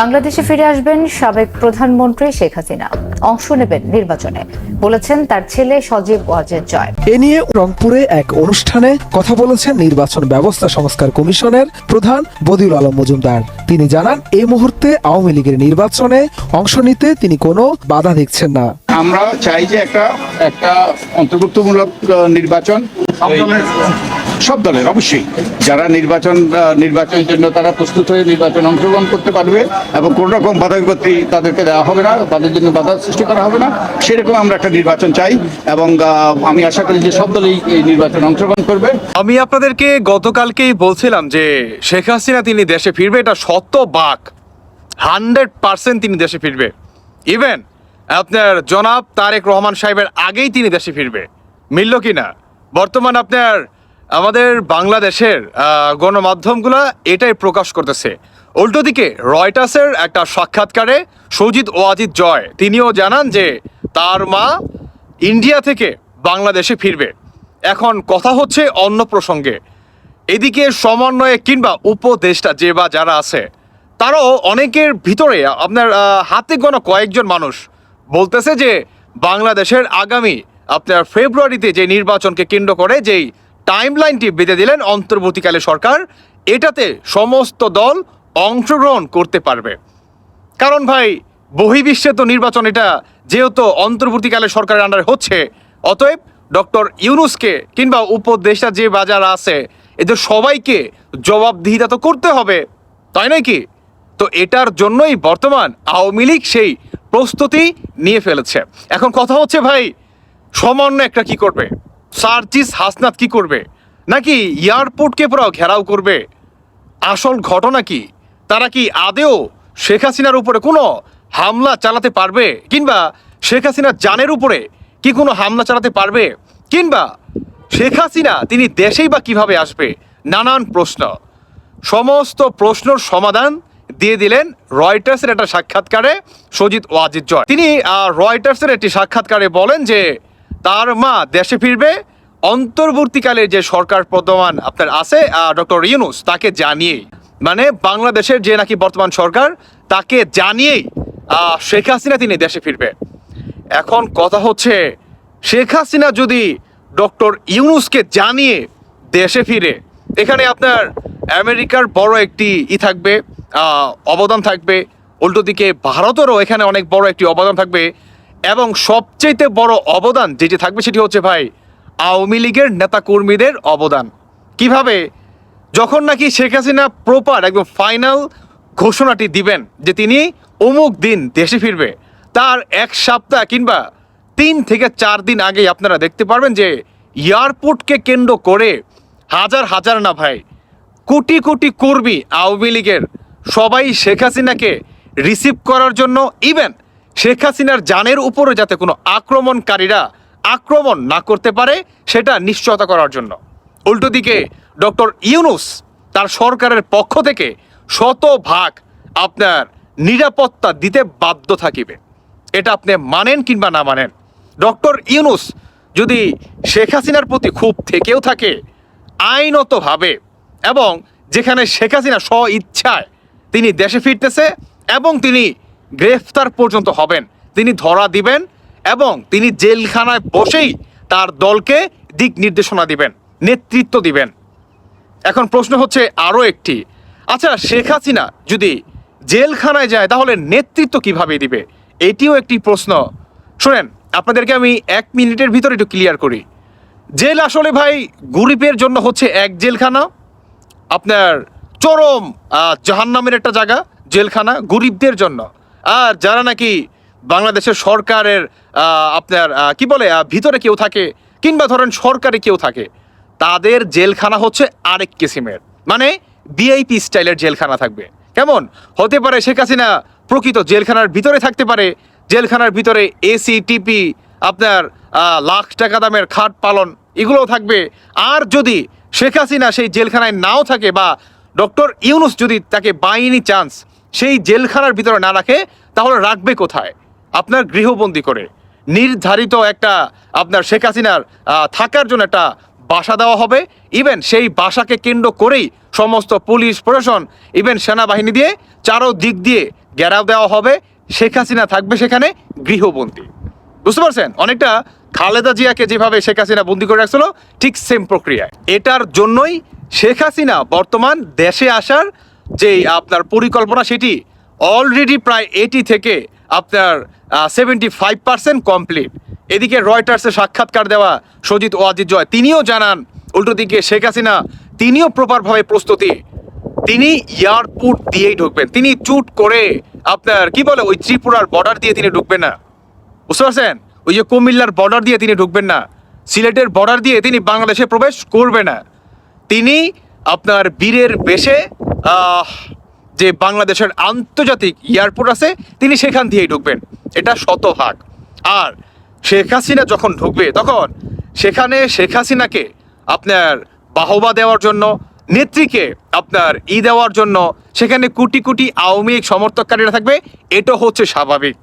বাংলাদেশে ফিরে আসবেন সাবেক প্রধানমন্ত্রী শেখ হাসিনা। অংশ নেবেন নির্বাচনে। বলেছেন তার ছেলে সজীব ওয়াজেদ জয়। এ নিয়ে রংপুরে এক অনুষ্ঠানে কথা বলেছেন নির্বাচন ব্যবস্থা সংস্কার কমিশনের প্রধান বদিউল আলম মজুমদার। তিনি জানান এই মুহূর্তে আওয়ামী লীগের নির্বাচনে অংশ নিতে তিনি কোনো বাধা দেখছেন না। আমরা চাই যে একটা একটা অন্তর্ভুক্তমূলক নির্বাচন। সব দলের, অবশ্যই। যারা নির্বাচন নির্বাচনের জন্য তারা প্রস্তুত হয়ে নির্বাচন অংশগ্রহণ করতে পারবে এবং কোন রকম বাধা বিপত্তি তাদেরকে দেওয়া হবে না, তাদের জন্য বাধা সৃষ্টি করা হবে না। সেরকম আমরা একটা নির্বাচন চাই এবং আমি আশা করি যে সব দলই এই নির্বাচন অংশগ্রহণ করবে। আমি আপনাদেরকে গতকালকেই বলছিলাম যে শেখ হাসিনা তিনি দেশে ফিরবে, এটা শত বাক। হান্ড্রেড পার্সেন্ট তিনি দেশে ফিরবে। ইভেন আপনার জনাব তারেক রহমান সাহেবের আগেই তিনি দেশে ফিরবে। মিলল কি না বর্তমান আপনার আমাদের বাংলাদেশের গণমাধ্যমগুলো এটাই প্রকাশ করতেছে। উল্টো দিকে, রয়টার্সের একটা সাক্ষাৎকারে সজিদ ওয়াজিদ জয়, তিনিও জানান যে তার মা ইন্ডিয়া থেকে বাংলাদেশে ফিরবে। এখন কথা হচ্ছে অন্য প্রসঙ্গে। এদিকে সমন্বয়ে কিংবা উপদেষ্টা যে বা যারা আছে, তারাও অনেকের ভিতরে, আপনার হাতে গোনা কয়েকজন মানুষ বলতেছে যে বাংলাদেশের আগামী, আপনার ফেব্রুয়ারিতে যে নির্বাচনকে কেন্দ্র করে যেই টাইম লাইনটি বেঁধে দিলেন অন্তর্বর্তীকালে সরকার। এটাতে সমস্ত দল অংশগ্রহণ করতে পারবে। কারণ ভাই, বহির্বিশ্বে তো নির্বাচন, এটা যেহেতু অন্তর্বর্তীকালে সরকারের আন্ডারে হচ্ছে, অতএব ডক্টর ইউনুসকে কিংবা উপদেষ্টা যে বাজার আছে, এদের সবাইকে জবাবদিহিতা তো করতে হবে, তাই নয় কি? তো এটার জন্যই বর্তমান আওয়ামী লীগ সেই প্রস্তুতি নিয়ে ফেলেছে। এখন কথা হচ্ছে ভাই সমন্বয় একটা কি করবে? সার্জিস হাসনাত কি করবে? নাকি এয়ারপোর্টকে পুরো ঘেরাও করবে? আসল ঘটনা কি? তারা কি আদেও শেখ হাসিনার উপরে কোনো হামলা চালাতে পারবে? কিংবা শেখ হাসিনার জানের উপরে কি কোনো হামলা চালাতে পারবে? কিংবা শেখ হাসিনা তিনি দেশেই বা কীভাবে আসবে? নানান প্রশ্ন। সমস্ত প্রশ্নর সমাধান দিয়ে দিলেন রয়টার্সের একটা সাক্ষাৎকারে সজিত ওয়াজিদ জয়। তিনি রয়টার্সের একটি সাক্ষাৎকারে বলেন যে তার মা দেশে ফিরবে। অন্তর্বর্তীকালে যে সরকার প্রদমান আপনার আছে ডক্টর ইউনুস, তাকে জানিয়েই মানে বাংলাদেশের যে নাকি বর্তমান সরকার, তাকে জানিয়েই শেখ হাসিনা তিনি দেশে ফিরবে। এখন কথা হচ্ছে, শেখ হাসিনা যদি ডক্টর ইউনুসকে জানিয়ে দেশে ফিরে, এখানে আপনার আমেরিকার বড় একটি ই থাকবে অবদান থাকবে। উল্টো দিকে ভারতেরও এখানে অনেক বড় একটি অবদান থাকবে। এবং সবচেয়ে বড় অবদান যেটি থাকবে সেটি হচ্ছে ভাই, আওয়ামী লীগের নেতাকর্মীদের অবদান। কীভাবে? যখন নাকি শেখ হাসিনা প্রপার একদম ফাইনাল ঘোষণাটি দিবেন যে তিনি অমুক দিন দেশে ফিরবে, তার এক সপ্তাহ কিংবা তিন থেকে চার দিন আগে আপনারা দেখতে পারবেন যে এয়ারপোর্টকে কেন্দ্র করে হাজার হাজার না ভাই, কোটি কোটি কর্মী আওয়ামী লীগের সবাই শেখ হাসিনাকে রিসিভ করার জন্য ইভেন শেখ হাসিনার জানের উপরে যাতে কোনো আক্রমণকারীরা আক্রমণ না করতে পারে, সেটা নিশ্চয়তা করার জন্য। উল্টো দিকে, ডক্টর ইউনুস তার সরকারের পক্ষ থেকে শতভাগ আপনার নিরাপত্তা দিতে বাধ্য থাকিবে। এটা আপনি মানেন কিংবা না মানেন, ডক্টর ইউনুস যদি শেখ হাসিনার প্রতি খুব থেকেও থাকে, আইনতভাবে এবং যেখানে শেখ হাসিনা স্ব ইচ্ছায় তিনি দেশে ফিরতেছে এবং তিনি গ্রেফতার পর্যন্ত হবেন। তিনি ধরা দিবেন এবং তিনি জেলখানায় বসেই তার দলকে দিক নির্দেশনা দিবেন, নেতৃত্ব দিবেন। এখন প্রশ্ন হচ্ছে আরও একটি। আচ্ছা শেখ হাসিনা যদি জেলখানায় যায়, তাহলে নেতৃত্ব কীভাবে দিবে? এটিও একটি প্রশ্ন। শোনেন, আপনাদেরকে আমি এক মিনিটের ভিতরে একটু ক্লিয়ার করি। জেল আসলে ভাই গরিবের জন্য হচ্ছে এক জেলখানা, আপনার চরম জাহান্নামের একটা জায়গা, জেলখানা, গরিবদের জন্য। আর যারা নাকি বাংলাদেশের সরকারের আপনার কি বলে ভিতরে কেউ থাকে কিংবা ধরেন সরকারে কেউ থাকে, তাদের জেলখানা হচ্ছে আরেক কিসিমের। মানে ভিআইপি স্টাইলের জেলখানা থাকবে। কেমন? হতে পারে শেখ হাসিনা প্রকৃত জেলখানার ভিতরে থাকতে পারে, জেলখানার ভিতরে এসি টিপি আপনার লাখ টাকা দামের খাট পালন এগুলোও থাকবে। আর যদি শেখ হাসিনা সেই জেলখানায় নাও থাকে বা ডক্টর ইউনুস যদি তাকে বাইনি চান্স সেই জেলখানার ভিতরে না রাখে, তাহলে রাখবে কোথায়? আপনার গৃহবন্দী করে। নির্ধারিত একটা আপনার শেখ হাসিনার থাকার জন্য একটা বাসা দেওয়া হবে। ইভেন সেই বাসাকে কেন্দ্র করেই সমস্ত পুলিশ, প্রশাসন ইভেন সেনাবাহিনী দিয়ে চারো দিক দিয়ে গেরাও দেওয়া হবে। শেখ হাসিনা থাকবে সেখানে গৃহবন্দী। বুঝতে পারছেন? অনেকটা খালেদা জিয়াকে যেভাবে শেখ হাসিনা বন্দি করে রাখছিল, ঠিক সেম প্রক্রিয়ায়। এটার জন্যই শেখ হাসিনা বর্তমান দেশে আসার যে আপনার পরিকল্পনা সেটি অলরেডি প্রায় এটি থেকে আপনার সেভেন্টি ফাইভ পার্সেন্ট কমপ্লিট এদিকে রয়টার্সে সাক্ষাৎকার দেওয়া সজিত ওয়াজিদ জয়, তিনিও জানান, উল্টো দিকে শেখ হাসিনা তিনিও প্রপারভাবে প্রস্তুতি। তিনি এয়ারপোর্ট দিয়েই ঢুকবেন। তিনি চুট করে আপনার, কি বলে, ওই ত্রিপুরার বর্ডার দিয়ে তিনি ঢুকবেন না। বুঝতে পারছেন? ওই যে কুমিল্লার বর্ডার দিয়ে তিনি ঢুকবেন না। সিলেটের বর্ডার দিয়ে তিনি বাংলাদেশে প্রবেশ করবে না। তিনি আপনার বীরের বেশে যে বাংলাদেশের আন্তর্জাতিক এয়ারপোর্ট আছে, তিনি সেখান দিয়েই ঢুকবেন। এটা শতভাগ। আর শেখ হাসিনা যখন ঢুকবে, তখন সেখানে শেখ হাসিনাকে আপনার বাহবা দেওয়ার জন্য, নেত্রীকে আপনার ই দেওয়ার জন্য, সেখানে কোটি কোটি আওয়ামী সমর্থককারীরা থাকবে, এটা হচ্ছে স্বাভাবিক।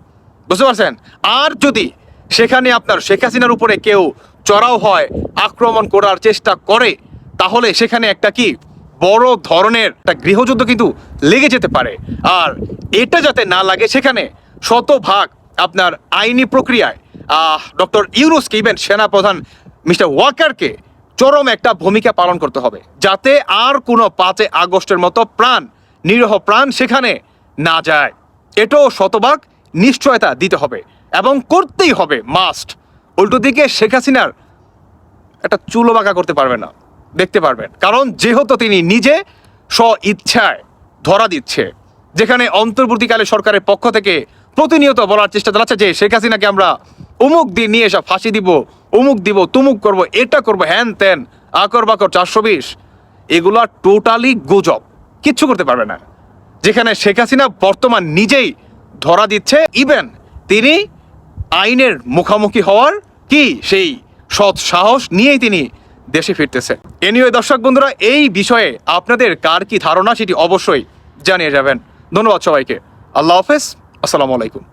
বুঝতে পারছেন? আর যদি সেখানে আপনার শেখ হাসিনার উপরে কেউ চড়াও হয়, আক্রমণ করার চেষ্টা করে, তাহলে সেখানে একটা কি? বড় ধরনের একটা গৃহযুদ্ধ কিন্তু লেগে যেতে পারে। আর এটা যাতে না লাগে, সেখানে শতভাগ আপনার আইনি প্রক্রিয়ায় ডক্টর ইউনুসকে ইভেন সেনাপ্রধান মিস্টার ওয়াকারকে চরম একটা ভূমিকা পালন করতে হবে, যাতে আর কোনো পাঁচে আগস্টের মতো প্রাণ, নিরহ প্রাণ সেখানে না যায়। এটাও শতভাগ নিশ্চয়তা দিতে হবে এবং করতেই হবে, মাস্ট। উল্টো দিকে শেখ হাসিনার একটা চুলো বাঁকা করতে পারবে না। দেখতে পারবেন। কারণ যেহেতু তিনি নিজে স্ব ইচ্ছায় ধরা দিচ্ছে, যেখানে অন্তর্বর্তীকালে সরকারের পক্ষ থেকে প্রতিনিয়ত বলার চেষ্টা চালাচ্ছে যে শেখ হাসিনাকে আমরা অমুক দিন নিয়ে এসে ফাঁসি দিব অমুক দিব, তুমুক করব, এটা করব, হ্যান ত্যান, আকর বাকর চারশো বিশ, এগুলা টোটালি গুজব। কিচ্ছু করতে পারবে না। যেখানে শেখ হাসিনা বর্তমান নিজেই ধরা দিচ্ছে ইভেন তিনি আইনের মুখোমুখি হওয়ার কি সেই সৎ সাহস নিয়েই তিনি দেশে ফিরতেছে। এনিওয়ে দর্শক বন্ধুরা, এই বিষয়ে আপনাদের কার কি ধারণা সেটি অবশ্যই জানিয়ে যাবেন। ধন্যবাদ সবাইকে। আল্লাহ হাফেজ। আসসালামু আলাইকুম।